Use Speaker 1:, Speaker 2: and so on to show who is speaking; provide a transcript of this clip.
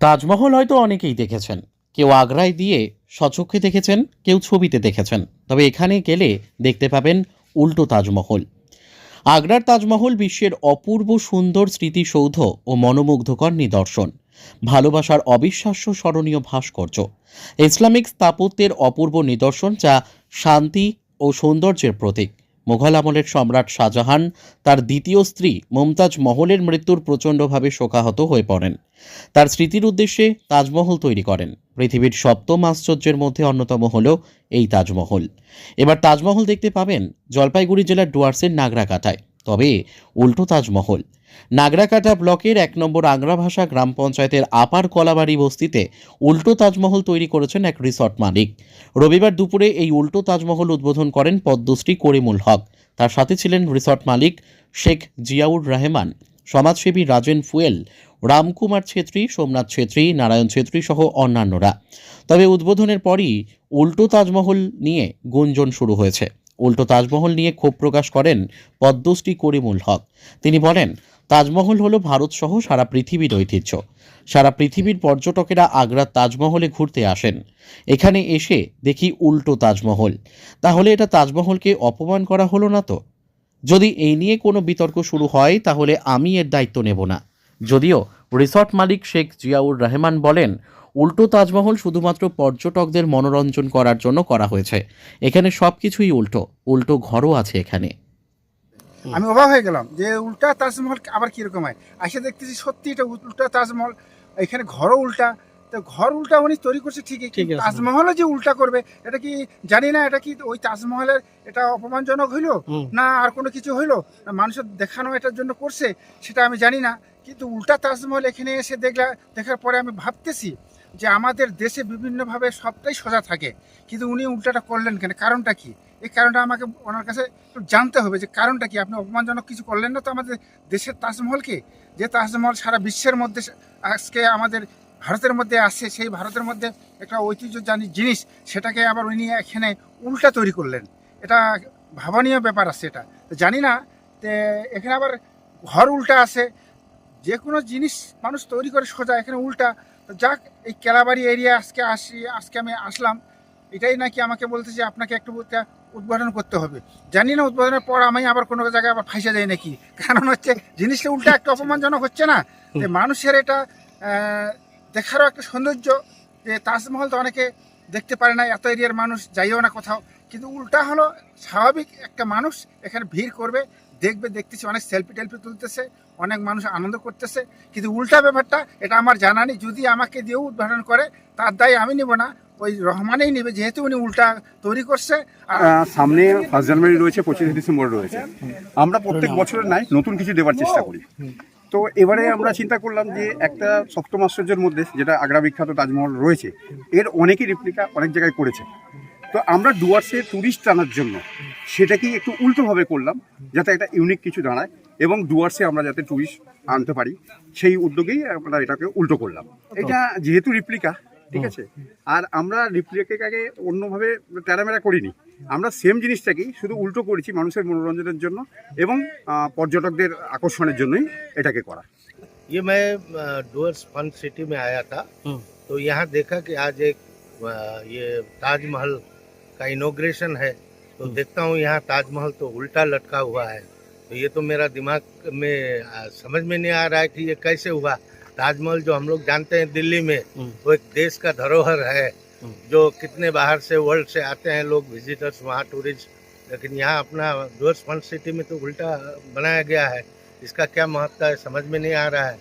Speaker 1: তাজমহল হয়তো অনেকেই দেখেছেন। কেউ আগ্রায় দিয়ে সচক্ষে দেখেছেন, কেউ ছবিতে দেখেছেন। তবে এখানে গেলে দেখতে পাবেন উল্টো তাজমহল। আগ্রার তাজমহল বিশ্বের অপূর্ব সুন্দর স্মৃতিসৌধ ও মনোমুগ্ধকর নিদর্শন। ভালোবাসার অবিশ্বাস্য স্মরণীয় ভাস্কর্য। ইসলামিক স্থাপত্যের অপূর্ব নিদর্শন যা শান্তি ও সৌন্দর্যের প্রতীক। মুঘল আমলের সম্রাট শাহজাহান, তার দ্বিতীয় স্ত্রী মমতাজ মহলের মৃত্যুর প্রচণ্ডভাবে শোকাহত হয়ে পড়েন। তার স্মৃতির উদ্দেশ্যে তাজমহল তৈরি করেন। পৃথিবীর সপ্তম আশ্চর্যের মধ্যে অন্যতম হল এই তাজমহল। এবার তাজমহল দেখতে পাবেন জলপাইগুড়ি জেলার ডুয়ার্সের নাগরা নাগরাকাটায়। তবে উল্টো তাজমহল। নাগরাকাটা ব্লকের এক নম্বর আংরা ভাষা গ্রাম পঞ্চায়েতের আপার কলাবাড়ি বস্তিতে উল্টো তাজমহল তৈরি করেছেন এক রিসর্ট মালিক। রবিবার দুপুরে এই উল্টো তাজমহল উদ্বোধন করেন পদ্মশ্রী করিমুল হক। তার সাথে ছিলেন রিসর্ট মালিক শেখ জিয়াউর রহমান, সমাজসেবী রাজেন ফুয়েল, রামকুমার ছেত্রী, সোমনাথ ছেত্রী, নারায়ণ ছেত্রী সহ অন্যান্যরা। তবে উদ্বোধনের পরই উল্টো তাজমহল নিয়ে গুঞ্জন শুরু হয়েছে। উল্টো তাজমহল নিয়ে ক্ষোভ প্রকাশ করেন পদ্মশ্রী করিমুল হক। তিনি বলেন তাজমহল হলো ভারতসহ সারা পৃথিবীর ঐতিহ্য। সারা পৃথিবীর পর্যটকেরা আগ্রার তাজমহলে ঘুরতে আসেন। এখানে এসে দেখি উল্টো তাজমহল। তাহলে এটা তাজমহলকে অপমান করা হলো না তো? যদি এই নিয়ে কোনো বিতর্ক শুরু হয়, তাহলে আমি এর দায়িত্ব নেব না। যদিও রিসর্ট মালিক শেখ জিয়াউর রহমান বলেন, উল্টো তাজমহল শুধুমাত্র পর্যটকদের মনোরঞ্জন করার জন্য করা হয়েছে। এখানে সব কিছুই উল্টো উল্টো ঘরও আছে এখানে।
Speaker 2: আমি অবাক হয়ে গেলাম যে উল্টা তাজমহল আবার কীরকম হয়? আসে দেখতেছি সত্যি এটা উল্টা তাজমহল, এখানে ঘরও উল্টা তো ঘর উল্টা উনি তৈরি করছে ঠিকই তাজমহলও যে উল্টা করবে এটা কি জানি না এটা কি ওই তাজমহলের এটা অপমানজনক হইল? না আর কোনো কিছু হইল? না মানুষের দেখানো এটার জন্য করছে সেটা আমি জানি না। কিন্তু উল্টা তাজমহল এখানে এসে দেখলা দেখার পরে আমি ভাবতেছি যে আমাদের দেশে বিভিন্নভাবে সবটাই সোজা থাকে। কিন্তু উনি উল্টাটা করলেন কেন? কারণটা কি? এই কারণটা আমাকে ওনার কাছে একটু জানতে হবে যে কারণটা কি? আপনি অপমানজনক কিছু করলেন না তো আমাদের দেশের তাজমহলকে? যে তাজমহল সারা বিশ্বের মধ্যে আজকে আমাদের ভারতের মধ্যে আসছে সেই ভারতের মধ্যে একটা ঐতিহ্য জানি জিনিস সেটাকে আবার উনি এখানে উল্টা তৈরি করলেন। এটা ভাবনীয় ব্যাপার আছে এটা। জানি না তে এখানে আবার ঘর উল্টা আছে যে কোনো জিনিস মানুষ তৈরি করে সোজা এখানে উল্টা। তো যাক এই কেলাবাড়ি এরিয়া আজকে আসি আজকে আমি আসলাম। এটাই নাকি আমাকে বলতে যে আপনাকে একটু উদ্বোধন করতে হবে। জানি না উদ্বোধনের পর আমি আবার কোনো জায়গায় আবার ফাইসে যাই নাকি। কারণ হচ্ছে জিনিসটা উল্টা একটা অপমানজনক হচ্ছে না। যে মানুষের এটা দেখারও একটা সৌন্দর্য যে তাজমহল তো অনেকে দেখতে পারে না, এত এরিয়ার মানুষ, যাইও না কোথাও। কিন্তু উল্টা হলো, স্বাভাবিক একটা মানুষ এখানে ভিড় করবে, দেখবে, দেখতেছি, অনেক সেলফি টেলফি তুলতেছে, অনেক মানুষ আনন্দ করতেছে। কিন্তু উল্টা ব্যাপারটা, এটা আমার জানা নেই, যদি আমাকে দিয়েও উদ্বোধন করে, তার দায় আমি নিব না, ওই রহমানেই নেবে, যেহেতু উনি উল্টা তৈরি করছে, আর
Speaker 3: সামনে ফার্স্ট জানুয়ারি রয়েছে, পঁচিশে ডিসেম্বর রয়েছে। আমরা প্রত্যেক বছরের নাই নতুন কিছু দেওয়ার চেষ্টা করি। তো এবারে আমরা চিন্তা করলাম যে একটা সপ্তম আশ্চর্যের মধ্যে যেটা আগ্রা বিখ্যাত তাজমহল রয়েছে এর অনেকই রিপ্লিকা অনেক জায়গায় করেছে। তো আমরা ডুয়ার্সে ট্যুরিস্ট আনার জন্য সেটাকেই একটু উল্টোভাবে করলাম যাতে একটা ইউনিক কিছু দাঁড়ায় এবং ডুয়ার্সে আমরা যাতে ট্যুরিস্ট আনতে পারি সেই উদ্যোগেই আমরা এটাকে উল্টো করলাম। এটা যেহেতু রিপ্লিকা ঠিক আছে আর আমরা রিপ্লিকাকে অন্যভাবে ট্যারামেরা করিনি আমরা সেম জিনিসটাকেই শুধু উল্টো করেছি মানুষের মনোরঞ্জনের জন্য এবং আহ, পর্যটকদের আকর্ষণের জন্যই এটাকে করা
Speaker 4: ये मैं डुअर्स फन सिटी में आया था
Speaker 5: हम्म।
Speaker 4: तो यहाँ देखा कि आज एक अ, ये ताजमहल का इनोग्रेशन है तो
Speaker 5: हम्म।
Speaker 4: देखता हूँ यहाँ ताजमहल तो उल्टा लटका हुआ है तो ये तो मेरा दिमाग में अ, समझ में नहीं आ रहा है कि ये कैसे हुआ ताजमहल जो हम लोग जानते हैं दिल्ली में
Speaker 5: हम्म।
Speaker 4: वो एक देश का धरोहर है
Speaker 5: हम्म।
Speaker 4: जो कितने बाहर से वर्ल्ड से आते हैं लोग विजिटर्स वहाँ टूरिस्ट लेकिन यहाँ अपना जोर्स फन सिटी में तो उल्टा बनाया गया है इसका क्या महत्व है समझ में नहीं आ रहा है